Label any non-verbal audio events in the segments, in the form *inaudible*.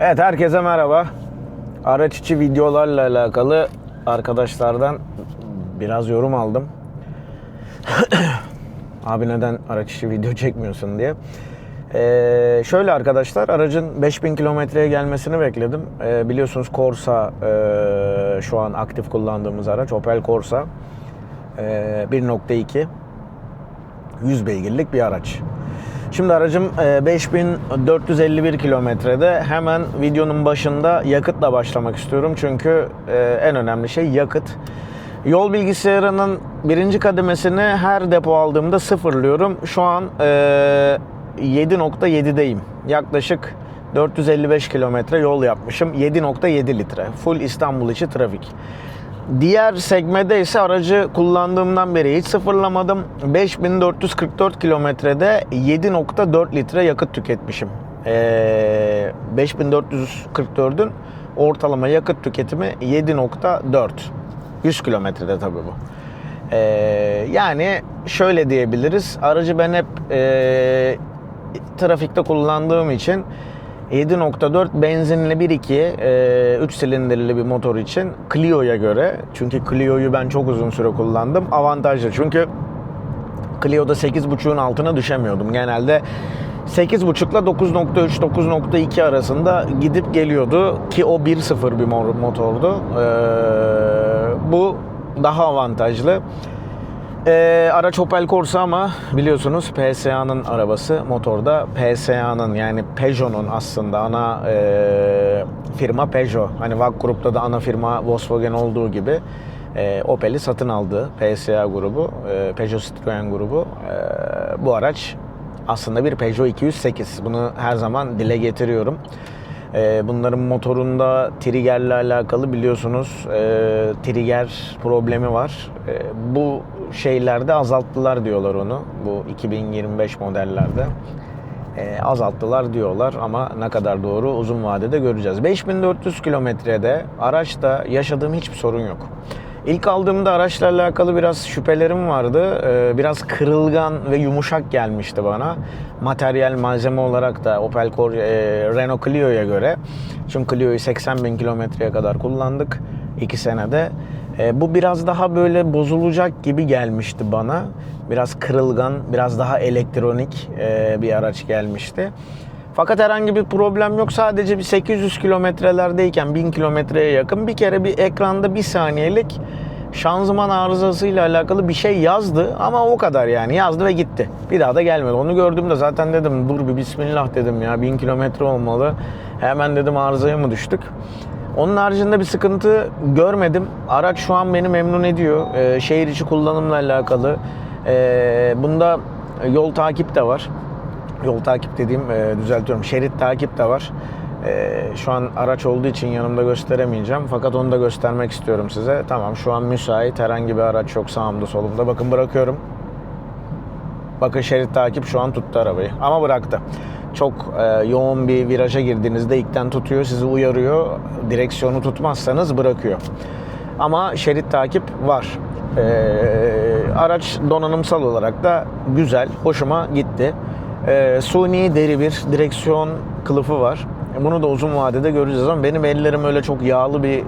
Evet herkese merhaba. Araç içi videolarla alakalı arkadaşlardan biraz yorum aldım. *coughs* Abi neden araç içi video çekmiyorsun diye. Ee, şöyle arkadaşlar aracın 5000 kilometreye gelmesini bekledim. Ee, biliyorsunuz Corsa e, şu an aktif kullandığımız araç Opel Corsa. Ee, 1.2 100 beygirlik bir araç. Şimdi aracım e, 5451 kilometrede. Hemen videonun başında yakıtla başlamak istiyorum. Çünkü e, en önemli şey yakıt. Yol bilgisayarının birinci kademesini her depo aldığımda sıfırlıyorum. Şu an e, 7.7'deyim. Yaklaşık 455 kilometre yol yapmışım. 7.7 litre. Full İstanbul içi trafik. Diğer segmede ise aracı kullandığımdan beri hiç sıfırlamadım. 5444 kilometrede 7.4 litre yakıt tüketmişim. Ee, 5444'ün ortalama yakıt tüketimi 7.4. 100 kilometrede tabii bu. Ee, yani şöyle diyebiliriz. Aracı ben hep e, trafikte kullandığım için 7.4 benzinli 1.2 3 silindirli bir motor için Clio'ya göre. Çünkü Clio'yu ben çok uzun süre kullandım. Avantajlı. Çünkü Clio'da 8.5'un altına düşemiyordum. Genelde 8.5 ile 9.3 9.2 arasında gidip geliyordu. Ki o 1.0 bir motordu. Ee, bu daha avantajlı ee, araç Opel Corsa ama biliyorsunuz PSA'nın arabası motorda PSA'nın yani Peugeot'un aslında ana e, firma Peugeot. Hani VAG grupta da ana firma Volkswagen olduğu gibi e, Opel'i satın aldı PSA grubu, e, Peugeot Citroen grubu. E, bu araç aslında bir Peugeot 208. Bunu her zaman dile getiriyorum. Ee, Bunların motorunda triggerle alakalı biliyorsunuz e, trigger problemi var. E, bu şeylerde azalttılar diyorlar onu. Bu 2025 modellerde. E, azalttılar diyorlar ama ne kadar doğru uzun vadede göreceğiz. 5400 kilometrede araçta yaşadığım hiçbir sorun yok. İlk aldığımda araçla alakalı biraz şüphelerim vardı. Ee, Biraz kırılgan ve yumuşak gelmişti bana. Materyal malzeme olarak da Opel Corsa, e, Renault Clio'ya göre. Çünkü Clio'yu 80 bin kilometreye kadar kullandık 2 senede. E, Bu biraz daha böyle bozulacak gibi gelmişti bana. Biraz kırılgan, biraz daha elektronik e, bir araç gelmişti. Fakat herhangi bir problem yok. Sadece bir 800 kilometrelerdeyken 1000 kilometreye yakın bir kere bir ekranda bir saniyelik şanzıman arızasıyla alakalı bir şey yazdı ama o kadar yani yazdı ve gitti. Bir daha da gelmedi. Onu gördüğümde zaten dedim dur bir bismillah dedim ya 1000 kilometre olmalı. Hemen dedim arızaya mı düştük? Onun haricinde bir sıkıntı görmedim. Araç şu an beni memnun ediyor. Ee, şehir içi kullanımla alakalı. Ee, bunda yol takip de var yol takip dediğim e, düzeltiyorum şerit takip de var. E, şu an araç olduğu için yanımda gösteremeyeceğim fakat onu da göstermek istiyorum size. Tamam şu an müsait herhangi bir araç yok sağımda solumda. Bakın bırakıyorum. Bakın şerit takip şu an tuttu arabayı ama bıraktı. Çok e, yoğun bir viraja girdiğinizde ilkten tutuyor, sizi uyarıyor. Direksiyonu tutmazsanız bırakıyor. Ama şerit takip var. E, araç donanımsal olarak da güzel, hoşuma gitti. E, suni deri bir direksiyon kılıfı var. Bunu da uzun vadede göreceğiz ama benim ellerim öyle çok yağlı bir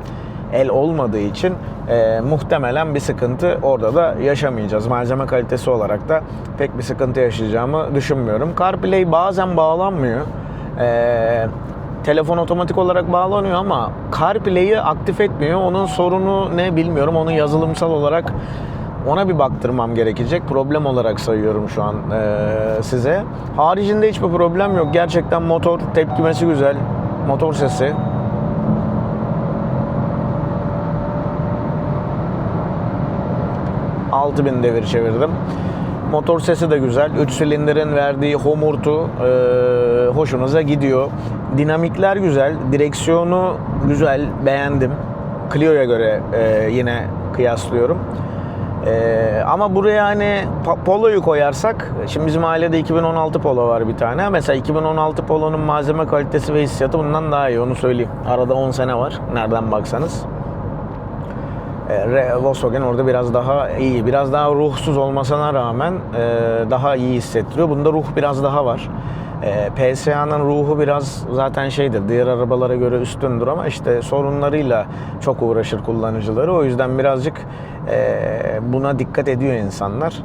el olmadığı için e, muhtemelen bir sıkıntı orada da yaşamayacağız. Malzeme kalitesi olarak da pek bir sıkıntı yaşayacağımı düşünmüyorum. CarPlay bazen bağlanmıyor. E, telefon otomatik olarak bağlanıyor ama CarPlay'i aktif etmiyor. Onun sorunu ne bilmiyorum. Onu yazılımsal olarak ona bir baktırmam gerekecek. Problem olarak sayıyorum şu an e, size. Haricinde hiçbir problem yok. Gerçekten motor tepkimesi güzel. Motor sesi. bin devir çevirdim. Motor sesi de güzel. 3 silindirin verdiği homurtu e, hoşunuza gidiyor. Dinamikler güzel. Direksiyonu güzel. Beğendim. Clio'ya göre e, yine kıyaslıyorum. Ee, ama buraya hani Polo'yu koyarsak, şimdi bizim ailede 2016 Polo var bir tane. Mesela 2016 Polo'nun malzeme kalitesi ve hissiyatı bundan daha iyi onu söyleyeyim. Arada 10 sene var nereden baksanız. Ee, Volkswagen orada biraz daha iyi, biraz daha ruhsuz olmasına rağmen e, daha iyi hissettiriyor. Bunda ruh biraz daha var. E, PSA'nın ruhu biraz zaten şeydir, diğer arabalara göre üstündür ama işte sorunlarıyla çok uğraşır kullanıcıları. O yüzden birazcık e, buna dikkat ediyor insanlar.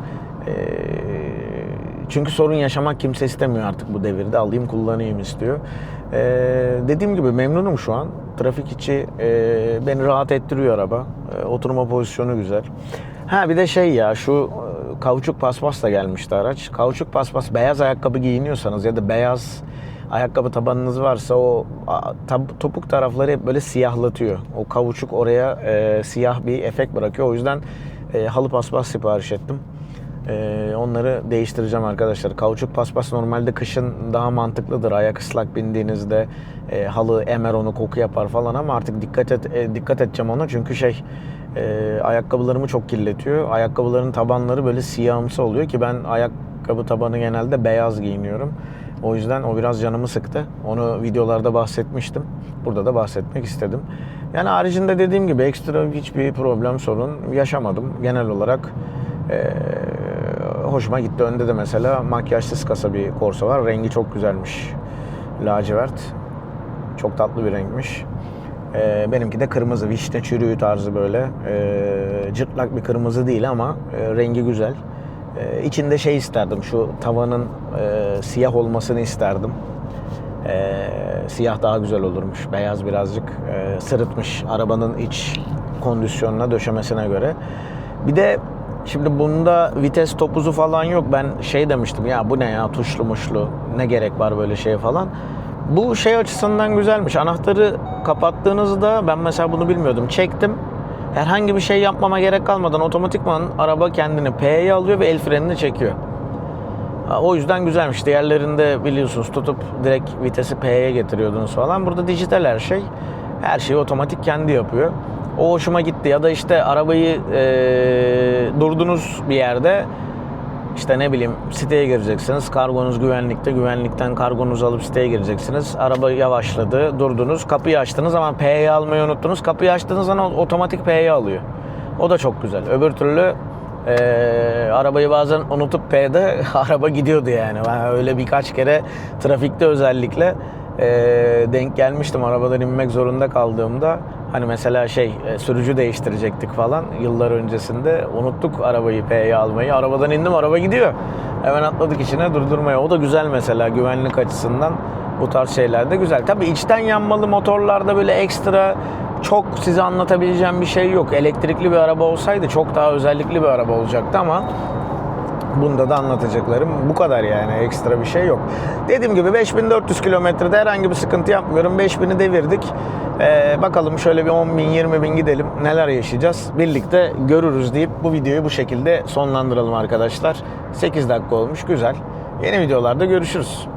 E, çünkü sorun yaşamak kimse istemiyor artık bu devirde. Alayım kullanayım istiyor. Ee, dediğim gibi memnunum şu an. Trafik içi e, beni rahat ettiriyor araba. E, oturma pozisyonu güzel. Ha bir de şey ya şu e, kauçuk paspasla gelmişti araç. Kauçuk paspas beyaz ayakkabı giyiniyorsanız ya da beyaz ayakkabı tabanınız varsa o tab- topuk tarafları hep böyle siyahlatıyor. O kauçuk oraya e, siyah bir efekt bırakıyor. O yüzden e, halı paspas sipariş ettim. Ee, onları değiştireceğim arkadaşlar. Kauçuk paspas normalde kışın daha mantıklıdır. Ayak ıslak bindiğinizde e, halı emer onu koku yapar falan ama artık dikkat et e, dikkat edeceğim ona çünkü şey e, ayakkabılarımı çok kirletiyor. Ayakkabıların tabanları böyle siyahımsı oluyor ki ben ayakkabı tabanı genelde beyaz giyiniyorum. O yüzden o biraz canımı sıktı. Onu videolarda bahsetmiştim. Burada da bahsetmek istedim. Yani haricinde dediğim gibi ekstra hiçbir problem sorun yaşamadım. Genel olarak ee, hoşuma gitti. Önde de mesela makyajsız kasa bir korsa var. Rengi çok güzelmiş. Lacivert. Çok tatlı bir renkmiş. Ee, benimki de kırmızı. Vişne çürüğü tarzı böyle. Ee, cırtlak bir kırmızı değil ama e, rengi güzel. Ee, içinde şey isterdim. Şu tavanın e, siyah olmasını isterdim. Ee, siyah daha güzel olurmuş. Beyaz birazcık e, sırıtmış arabanın iç kondisyonuna, döşemesine göre. Bir de Şimdi bunda vites topuzu falan yok. Ben şey demiştim ya bu ne ya tuşlu muşlu ne gerek var böyle şeye falan. Bu şey açısından güzelmiş. Anahtarı kapattığınızda ben mesela bunu bilmiyordum. Çektim. Herhangi bir şey yapmama gerek kalmadan otomatikman araba kendini P'ye alıyor ve el frenini çekiyor. O yüzden güzelmiş. Diğerlerinde biliyorsunuz tutup direkt vitesi P'ye getiriyordunuz falan. Burada dijital her şey. Her şeyi otomatik kendi yapıyor. O hoşuma gitti. Ya da işte arabayı e, durdunuz bir yerde işte ne bileyim siteye gireceksiniz. Kargonuz güvenlikte. Güvenlikten kargonuzu alıp siteye gireceksiniz. Araba yavaşladı. Durdunuz. Kapıyı açtınız ama P'yi almayı unuttunuz. Kapıyı açtığınız zaman otomatik P'yi alıyor. O da çok güzel. Öbür türlü e, arabayı bazen unutup P'de *laughs* araba gidiyordu yani. Ben öyle birkaç kere trafikte özellikle e, denk gelmiştim. Arabadan inmek zorunda kaldığımda hani mesela şey e, sürücü değiştirecektik falan yıllar öncesinde unuttuk arabayı P'ye almayı. Arabadan indim araba gidiyor. Hemen atladık içine durdurmaya. O da güzel mesela güvenlik açısından bu tarz şeyler de güzel. Tabii içten yanmalı motorlarda böyle ekstra çok size anlatabileceğim bir şey yok. Elektrikli bir araba olsaydı çok daha özellikli bir araba olacaktı ama Bunda da anlatacaklarım bu kadar yani ekstra bir şey yok. Dediğim gibi 5400 kilometrede herhangi bir sıkıntı yapmıyorum. 5000'i devirdik. Ee, bakalım şöyle bir 10 bin 20 bin gidelim neler yaşayacağız. Birlikte görürüz deyip bu videoyu bu şekilde sonlandıralım arkadaşlar. 8 dakika olmuş güzel. Yeni videolarda görüşürüz.